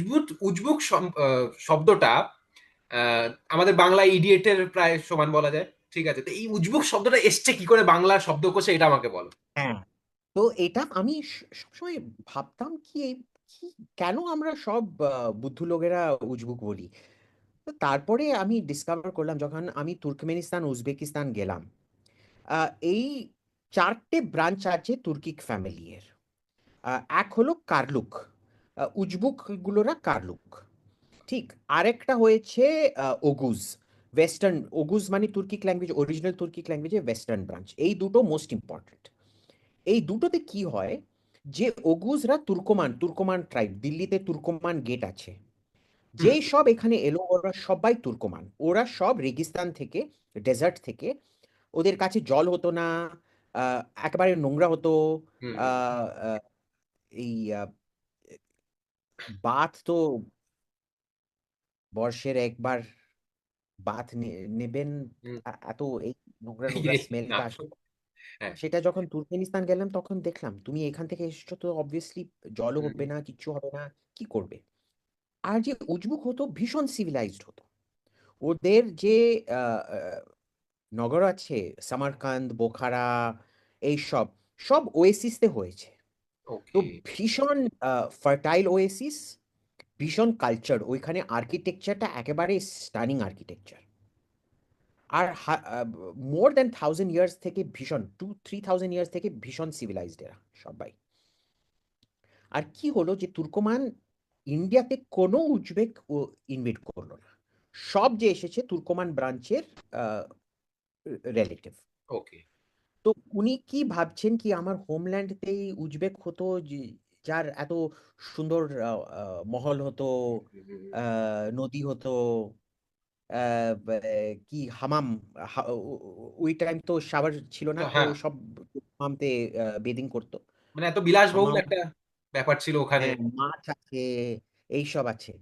উজবুক উজবুক শব্দটা আমাদের বাংলা ইডিয়েটের প্রায় সমান বলা যায়। ঠিক আছে? তো এই উজবুক শব্দটা এসছে কি করে বাংলা শব্দকোষে এটা আমাকে বলো। হ্যাঁ তো এটা আমি সবসময় ভাবতাম কি কেন আমরা সব বুদ্ধু লোকেরা উজবুক বলি? তো তারপরে আমি ডিসকভার করলাম, যখন আমি তুর্কমেনিস্তান, উজবেকিস্তান গেলাম এই চারটে ব্রাঞ্চ আছে তুর্কিক ফ্যামিলির এক হলো কার্লুক। উজবুকগুলোরা কার্লুক। ঠিক আরেকটা হয়েছে ওগুজ। ওয়েস্টার্ন ওগুজ মানে তুর্কিক ল্যাঙ্গুয়েজ অরিজিনাল তুর্কিক ল্যাঙ্গুয়েজে ওয়েস্টার্ন ব্রাঞ্চ এই দুটো মোস্ট ইম্পর্টেন্ট এই দুটোতে কি হয় যে ওগুজরা তুর্কমান তুর্কমান ট্রাইব দিল্লিতে তুর্কমান গেট আছে। যে সব এখানে এলো ওরা সবাই তুর্কমান। ওরা সব রেগিস্তান থেকে ডেজার্ট থেকে ওদের কাছে জল হতো না একেবারে নোংরা হতো এই বাথ তো বর্ষের একবার বাথ নেবেন হুম। এত এই নোংরা নোংরা স্মেলটা না। আসে হ্যাঁ। সেটা যখন তুর্কমেনিস্তান গেলাম তখন দেখলাম তুমি এখান থেকে এসেছ তো অবভিয়াসলি জলও হুম। হবে না কিচ্ছু হবে না কি করবে আর যে উজবুক হতো ভীষণ সিভিলাইজড হতো ওদের যে আহ, আহ, নগর আছে সামারকান্দ বোখারা এই সব সব ওয়েসিসতে হয়েছে তো ভীষণ ফার্টাইল ওয়েসিস ভীষণ কালচার ওইখানে আর্কিটেকচারটা একেবারে স্টানিং আর্কিটেকচার আর মোর দ্যান থাউজেন্ড ইয়ার্স থেকে ভীষণ টু থ্রি থাউজেন্ড ইয়ার্স থেকে ভীষণ সিভিলাইজড এরা সবাই। আর কি হলো যে তুর্কমান ইন্ডিয়াতে কোনো উজবেক ও ইনভেট করল না। সব যে এসেছে তুর্কমান ব্রাঞ্চের রিলেটিভ ওকে তো উনি কি ভাবছেন কি আমার হোমল্যান্ডতেই উজবেক হতো? যার এত সুন্দর মহল হতো নদী হতো কি হামাম ওই টাইম তো শাওয়ার ছিল না তো হ্যাঁ। সব হামামতে বেদিং করতো। মানে এত বিলাসবহুল একটা ব্যাপার ছিল ওখানে। হ্যাঁ, মাছ আছে এইসব আছে।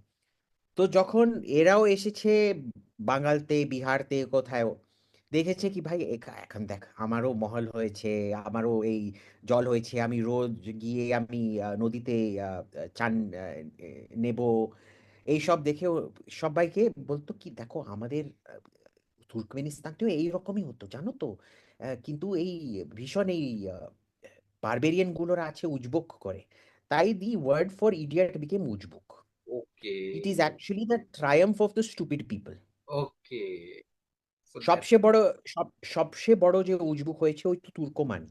তো যখন এরাও এসেছে বাঙালতে বিহারতে কোথাও দেখেছে কি ভাই? এখা- এখন দেখ আমারও মহল হয়েছে আমারও এই জল হয়েছে আমি রোজ গিয়ে আমি আহ, নদীতে আহ, চান আহ, নেব। এইসব দেখেও সবাইকে বলতো কি দেখো আমাদের আহ, তুর্কমেনিস্তানতেও এইরকমই হতো জানো তো? আহ, কিন্তু এই ভীষণ এই বারবেরিয়ানগুলোর আছে উজবুক করে। তাই the word for idiot became উজবুক। Okay. It is actually the triumph of the stupid people. Okay. সবচেয়ে বড় সব সবচেয়ে বড় যে উজবুক হয়েছে ওই তো তুর্কমান।